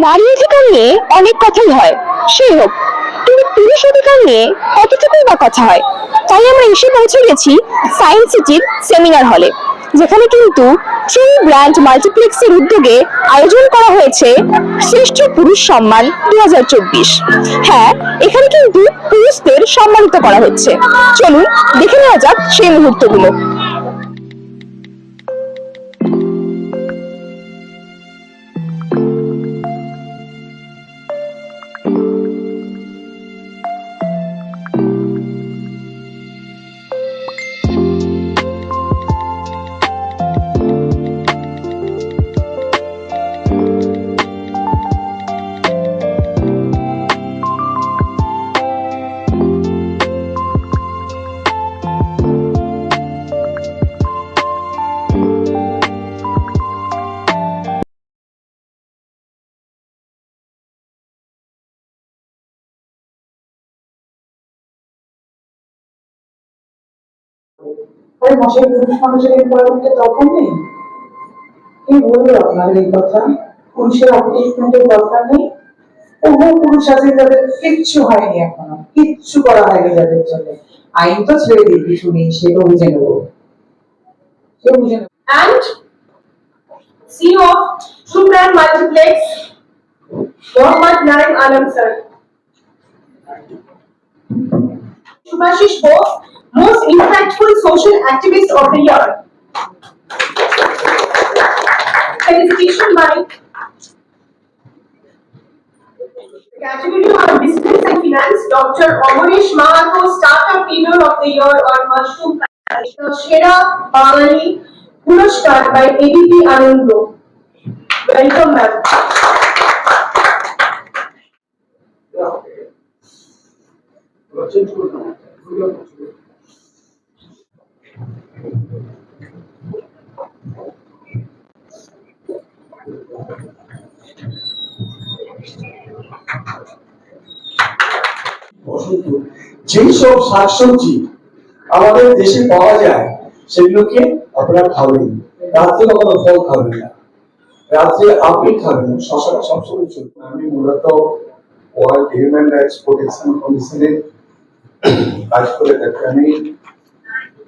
নারী অধিকার নিয়ে অনেক কথাই হয়। সেই হোক, কিন্তু পুরুষ অধিকার নিয়ে কতটুকুই বা কথা হয়? তাই আমরা এসে পৌঁছে গেছি সায়েন্স সিটির সেমিনার হলে যেখানে কিন্তু ট্রি ব্র্যান্ড মাল্টিপ্লেক্সের উদ্যোগে আয়োজন করা হয়েছে শ্রেষ্ঠ পুরুষ সম্মান দু হাজার চব্বিশ। হ্যাঁ এখানে কিন্তু পুরুষদের সম্মানিত করা হচ্ছে। চলুন দেখে নেওয়া যাক সেই মুহূর্তগুলো। আরে মশাই পুরুষ মানুষের এমপ্লয়মেন্টের দরকার নেই? কে বলল আপনাদের এই কথা? পুরুষের অপলিফমেন্টের দরকার নেই? বহু পুরুষ আছে যাদের কিচ্ছু হয়নি এখনও কিচ্ছু করা হয়নি যাদের জন্য। আইন তো ছেড়ে দিই কিছু নেই সেটা বুঝে নেব। সে বুঝে নেব। And CEO of True Brand Multiplex, Mohammad Naim Alam sir. Most Impactful Social Activist of the Year. Felicitation by category of Business and Finance, Dr. Omaresh Mahako, Startup Leader of the Year on Mushroom Shera Bangani Purushkar by ABP Anand Group. Welcome, ma'am. Yeah. যেই সব শাকসবজি আমাদের দেশে পাওয়া যায়, সেগুলোকে আপনারা খাবেন। রাত্রে কখনো ফল খাবেন না। রাত্রে আপেল খাবেন না শশাটা সবসময় আমি মূলত ওয়ার্ল্ড হিউম্যান রাইটস প্রোটেকশন কমিশনে কাজ করে থাকি। আমি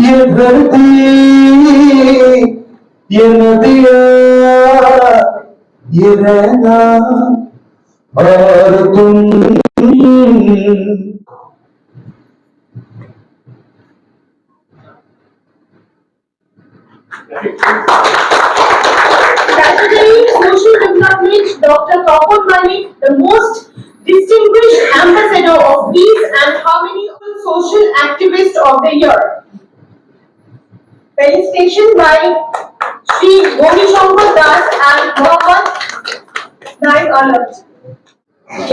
ये धरती ये नदियाँ ये रहना और तुम Category Social Development, Dr. Tapan Malik, the most distinguished ambassador of peace and harmony social activist of the year. Felicitation by Sri Goni Shankar Das and Mohammad Naim Alam.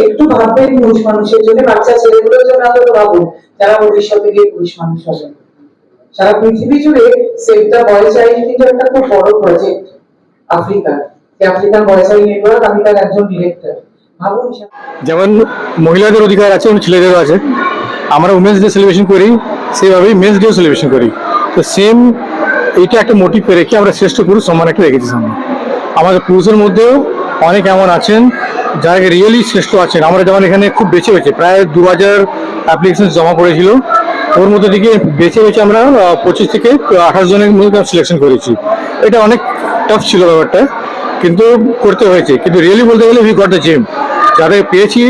একটু ভাববেন পুরুষ মানুষের জন্য বাচ্চা ছেলেগুলোর জন্য অন্তত ভাবুন যারা ভবিষ্যতে গিয়ে পুরুষ মানুষ হবে। সারা পৃথিবী জুড়ে সেভ দ্য বয় চাইল্ড কিন্তু একটা খুব বড় প্রজেক্ট আফ্রিকার আফ্রিকান বয় চাইল্ড নেটওয়ার্ক আমি তার একজন ডিরেক্টর যেমন মহিলাদের অধিকার আছে ছেলেদেরও আছে। আমরা উমেন্স ডে সেলিব্রেশন করি সেভাবেই মেন্স ডেও সেলিব্রেশন করি। তো সেম এইটা একটা মোটিভ রেখে আমরা শ্রেষ্ঠ পুরুষ সম্মান একটা রেখেছি সামনে। আমাদের পুরুষের মধ্যেও অনেক এমন আছেন, যারা রিয়েলি শ্রেষ্ঠ আছেন। আমরা যেমন এখানে খুব বেছে বেছে প্রায় দু হাজার অ্যাপ্লিকেশন জমা পড়েছিল, ওর মধ্যে থেকে বেছে বেছে আমরা পঁচিশ থেকে আঠাশ জনের মধ্যে সিলেকশন করেছি। এটা অনেক টাফ ছিল ব্যাপারটা, কিন্তু করতে হয়েছে। কিন্তু রিয়েলি বলতে গেলে উই গট দ্য জেম যাদের পেয়েছি,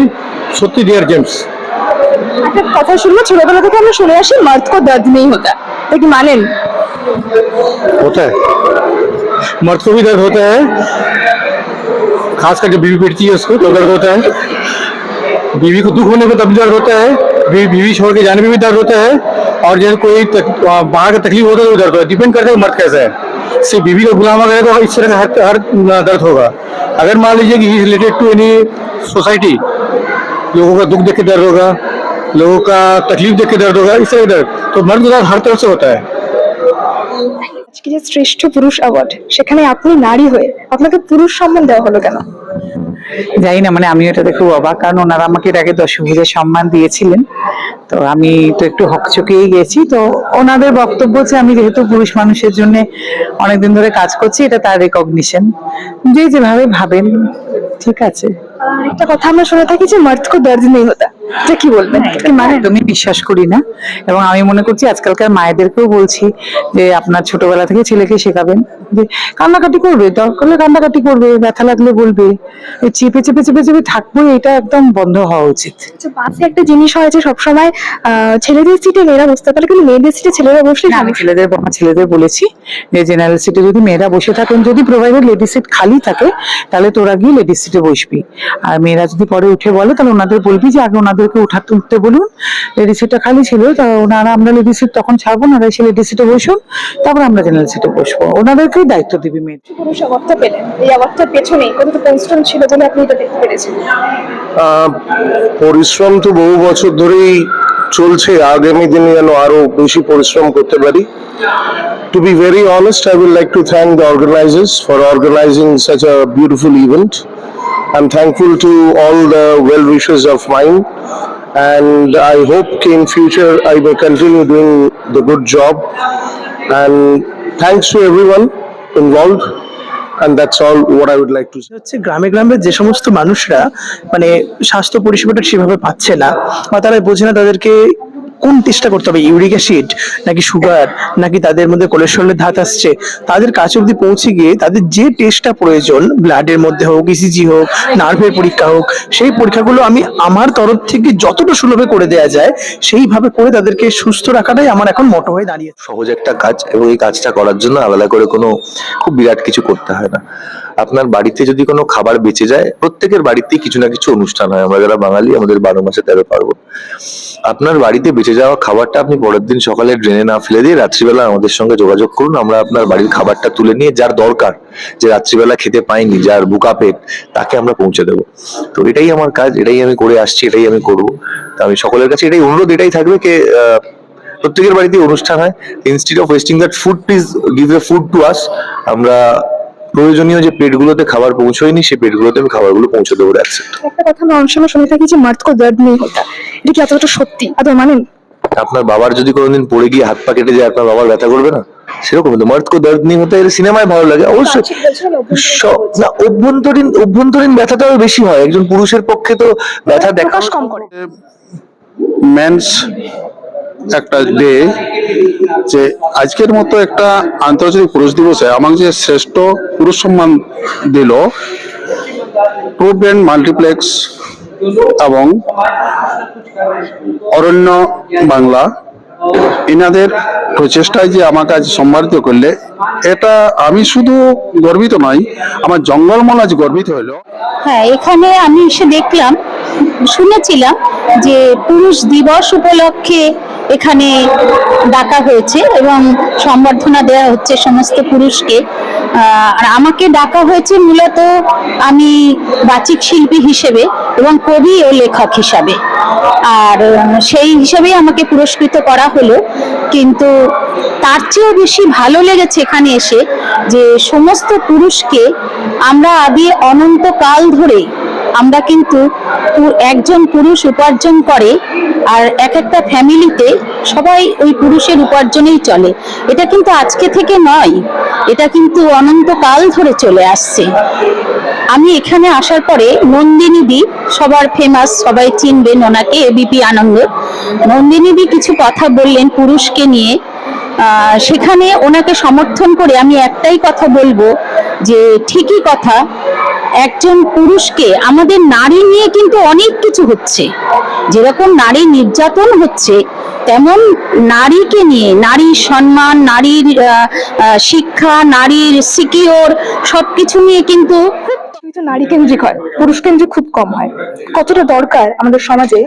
সত্যি ডিয়ার জেমস একটা কথা শুনব, ছোটবেলা থেকে আমরা শুনে আসি মর্দ কো দর্দ নেই হতা। এটা কি মানেন? होता है। मर्द को भी दर्द होता है। खास करके बीवी पिटती है उसको तो दर्द होता है। बीवी को दुख होने पर तब दर्द होता है। बीवी बीवी छोड़ के जाने में भी दर्द होता है। और जैसे कोई बाहर का तकलीफ़ होता है तो दर्द होता है। डिपेंड करता है मर्द कैसा है। सिर्फ़ बीवी का गुलाम अगर तो इस तरह का हर, हर दर्द होगा। अगर मान लीजिए कि he related to any society लोगों का दुख देख के दर्द होगा लोगों का तकलीफ़ देख के दर्द होगा इस तरह दर्द। तो मर्द का दर्द हर तरह से होता है। আজকে যে শ্রেষ্ঠ পুরুষ অ্যাওয়ার্ড সেখানে আপনি নারী হয়ে আপনাকে পুরুষ সম্মান দেওয়া হলো কেন? জানি না মানে আমি এটা দেখে খুব অবাক কারণ ওনারা আমাকে এর আগে দশভূজের সম্মান দিয়েছিলেন। তো আমি তো একটু হকচকিয়েই গেছি। তো ওনাদের বক্তব্য যে আমি যেহেতু পুরুষ মানুষের জন্য অনেকদিন ধরে কাজ করছি এটা তার রেকগনিশন যে যেভাবে ভাবেন ঠিক আছে। একটা কথা আমরা শুনে থাকি যে মর্দ কো দর্দ নেই হতা। এটা কি বলবেন? কি মানে? একদমই বিশ্বাস করি না। এবং আমি মনে করছি আজকালকার মায়েদেরকেও বলছি যে আপনার ছোটবেলা থেকে ছেলেকে শেখাবেন। যে কান্নাকাটি করবে দরকার হলে কান্নাকাটি করবে ব্যথা লাগলে বলবে। চেপে চেপে চেপে চেপে থাকব এটা একদম বন্ধ হওয়া উচিত। বাসে একটা জিনিস হয় যে সবসময় আহ, ছেলেদের সিটে মেয়েরা বসতে পারে কিন্তু মেয়েদের সিটে ছেলেরা বসলে আমি ছেলেদের আমার ছেলেদের বলেছি যে জেনারেল সিটে যদি মেয়েরা বসে থাকেন যদি প্রোভাইডেড লেডি সিট খালি থাকে তাহলে তোরা গিয়ে লেডি সিটে বসবি। আর মেয়েরা যদি পরে উঠে বলে তাহলে ওনাদের বলবি যে আগে ওনাদেরকে উঠাতে উঠতে বলুন। লেডি সিটটা খালি ছিল তা ওনারা আমরা লেডি সিট তখন ছাড়বো ওনারা এসে লেডি সিটে বসুন তারপর আমরা জেনারেল সিটে বসবো। ওনাদেরকেই দায়িত্ব দিবি মেয়ে পুরুষ অ্যাওয়ার্ডটা পেলেন। এই অ্যাওয়ার্ডটার পেছনে কতটা পরিশ্রম ছিল বলে আপনি এটা দেখতে পেরেছেন? পরিশ্রম তো বহু বছর ধরেই চলছে। আগামী দিনে যেন আরও বেশি পরিশ্রম করতে পারি। To be very honest I will like to thank the organisers for organising such a beautiful event I am thankful to all the well wishes of mind and I hope in future I may continue doing the good job. And thanks to everyone. Involved, and that's all what I would like to. হচ্ছে গ্রামে গ্রামে যে সমস্ত মানুষরা মানে স্বাস্থ্য পরিষেবাটা সেভাবে পাচ্ছে না, বা তারা বোঝে না তাদেরকে কোন টেস্টটা করতে হবে? ইউরিক অ্যাসিড নাকি সুগার নাকি তাদের মধ্যে কোলেস্ট্রলের ধাত আসছে? তাদের কাছে অবধি পৌঁছে গিয়ে তাদের যে টেস্টটা প্রয়োজন ব্লাডের মধ্যে হোক ইসিজি হোক নার্ভের পরীক্ষা হোক, সেই পরীক্ষাগুলো আমি আমার তরফ থেকে যতটা সুলভে করে দেওয়া যায়, সেইভাবে করে তাদেরকে সুস্থ রাখাটাই আমার এখন মোটো হয়ে দাঁড়িয়ে সহজ একটা কাজ এবং এই কাজটা করার জন্য আলাদা করে কোনো খুব বিরাট কিছু করতে হয় না। আপনার বাড়িতে যদি কোনো খাবার বেঁচে যায়, প্রত্যেকের বাড়িতেই কিছু না কিছু অনুষ্ঠান হয়। আমরা যারা বাঙালি, আমাদের বারো মাসে তেরো পার্বণ। আপনার বাড়িতে বেঁচে যাওয়া খাবারটা আপনি পরের দিন সকালে ড্রেনে না ফেলে দিয়ে রাত্রিবেলা আমাদের সঙ্গে যোগাযোগ করুন। আমরা আপনার বাড়ির খাবারটা তুলে নিয়ে যার দরকার, যে রাত্রিবেলা খেতে পাইনি, যার বুকা পেট, তাকে আমরা পৌঁছে দেবো। তো এটাই আমার কাজ, এটাই আমি করে আসছি, এটাই আমি করব। তো আমি সকলের কাছে এটাই অনুরোধ, এটাই থাকবে কে প্রত্যেকের বাড়িতে অনুষ্ঠান হয়। Instead of wasting that food please give the food to us আমরা প্রয়োজনীয় যে পেটগুলোতে খাবার পৌঁছয়নি সেই পেটগুলোতে আমি খাবারগুলো পৌঁছে দেবো দ্যাটস একটা কথা আমরা অনেক সময় শুনে থাকি যে মর্দ কো দর্দ নেই হতা। এটা কি এতটা সত্যি? আদৌ মানেন আপনার বাবার যদি কোনোদিন পড়ে গিয়ে হাত পা কেটে যায় আপনার বাবার ব্যথা করবে না? সেরকম তো মর্দ কো দর্দ নেই হতে সিনেমায় ভালো লাগে। অবশ্যই। সব না অভ্যন্তরীণ অভ্যন্তরীণ ব্যথাটাও বেশি হয়। একজন পুরুষের পক্ষে তো ব্যথা দেখা কম করে। মেন্স একটা ডে যে আজকের মতো একটা আন্তর্জাতিক পুরুষ দিবসে আমাকে যে শ্রেষ্ঠ পুরুষ সম্মান দিল প্রুভেন্ট মাল্টিপ্লেক্স এবং অরণ্য বাংলা এনাদের প্রচেষ্টায় যে আমাকে আজ সম্মানিত করলে, এটা আমি শুধু গর্বিত নই আমার জঙ্গলমল আজ গর্বিত হলো। হ্যাঁ এখানে আমি এসে দেখলাম, শুনেছিলাম যে পুরুষ দিবস উপলক্ষে এখানে ডাকা হয়েছে এবং সম্বর্ধনা দেওয়া হচ্ছে সমস্ত পুরুষকে। আর আমাকে ডাকা হয়েছে মূলত আমি বাচিক শিল্পী হিসেবে এবং কবি ও লেখক হিসাবে। আর সেই হিসাবেই আমাকে পুরস্কৃত করা হলো। কিন্তু তার চেয়েও বেশি ভালো লেগেছে এখানে এসে যে সমস্ত পুরুষকে আমরা আদি অনন্তকাল ধরে আমরা কিন্তু একজন পুরুষ উপার্জন করে আর এক একটা ফ্যামিলিতে সবাই ওই পুরুষের উপার্জনেই চলে। এটা কিন্তু আজকে থেকে নয়, এটা কিন্তু অনন্তকাল ধরে চলে আসছে। আমি এখানে আসার পরে নন্দিনী দি সবার ফেমাস সবাই চিনবেন ওনাকে এবিপি আনন্দ। নন্দিনী দি কিছু কথা বললেন পুরুষকে নিয়ে। সেখানে ওনাকে সমর্থন করে আমি একটাই কথা বলব যে ঠিকই কথা, একজন পুরুষকে আমাদের নারী নিয়ে কিন্তু অনেক কিছু হচ্ছে। যেরকম নারী নির্যাতন হচ্ছে তেমন নারীকে নিয়ে নারীর সম্মান নারীর শিক্ষা নারীর সিকিওর সবকিছু নিয়ে কিন্তু নারী কেন্দ্রিক হয় পুরুষ কেন্দ্রিক খুব কম হয়। কতটা দরকার আমাদের সমাজে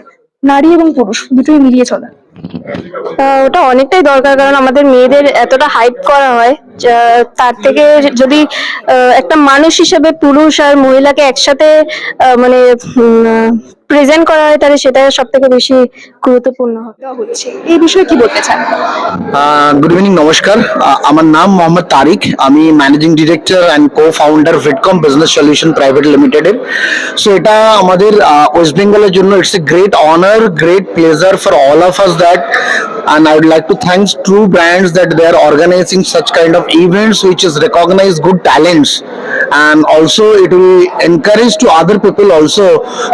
নারী এবং পুরুষ দুটোই মিলিয়ে চলা? ওটা অনেকটাই দরকার কারণ আমাদের মেয়েদের এতটা হাইপ করা হয় যা- তার থেকে যদি আহ, একটা মানুষ হিসেবে পুরুষ আর মহিলাকে একসাথে মানে প্রেজেন্ট করা হয়, তাহলে সেটা সব থেকে বেশি গুরুত্বপূর্ণ হচ্ছে। এই বিষয়ে কি বলতে চান? গুড ইভিনিং নমস্কার। আমার নাম মোহাম্মদ তারিক। আমি managing director and co founder Fitcom business solution private লিমিটেডের সো এটা আমাদের ওয়েস্ট বেঙ্গলের জন্য it's a great honour great pleasure for all of us that and I would like to thank True Brands that they are organizing such kind of events, which is recognize good talents. And also, it will encourage to other people also.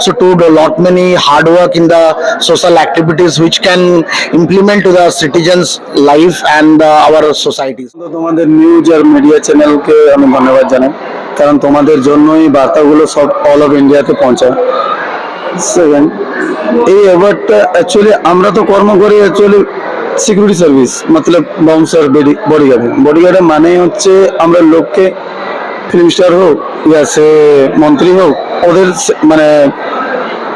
So, to a lot many hard work in the social activities which can implement to the citizens life and uh, our societies. তোমাদের news আর media চ্যানেলকে আমি ধন্যবাদ জানাই। কারণ তোমাদের জন্যই বার্তাগুলো সব অল অফ ইন্ডিয়াতে পৌঁছায়। সেকেন্ড এই অ্যাওয়ার্ডটা অ্যাকচুয়ালি আমরা তো কর্ম করি অ্যাকচুয়ালি সিকিউরিটি সার্ভিস মতলব বাউন্সার বডিগার্ড বডিগার্ডের মানে হচ্ছে আমরা লোককে ফিল্ম স্টার হোক ইয়া সে মন্ত্রী হোক ওদের মানে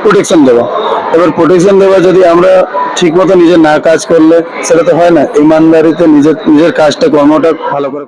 প্রোটেকশন দেওয়া এবার প্রোটেকশন দেওয়া যদি আমরা ঠিক মতো নিজের না কাজ করলে, সেটা তো হয় না। ইমানদারিতে নিজের নিজের কাজটা কর্মটা ভালো করে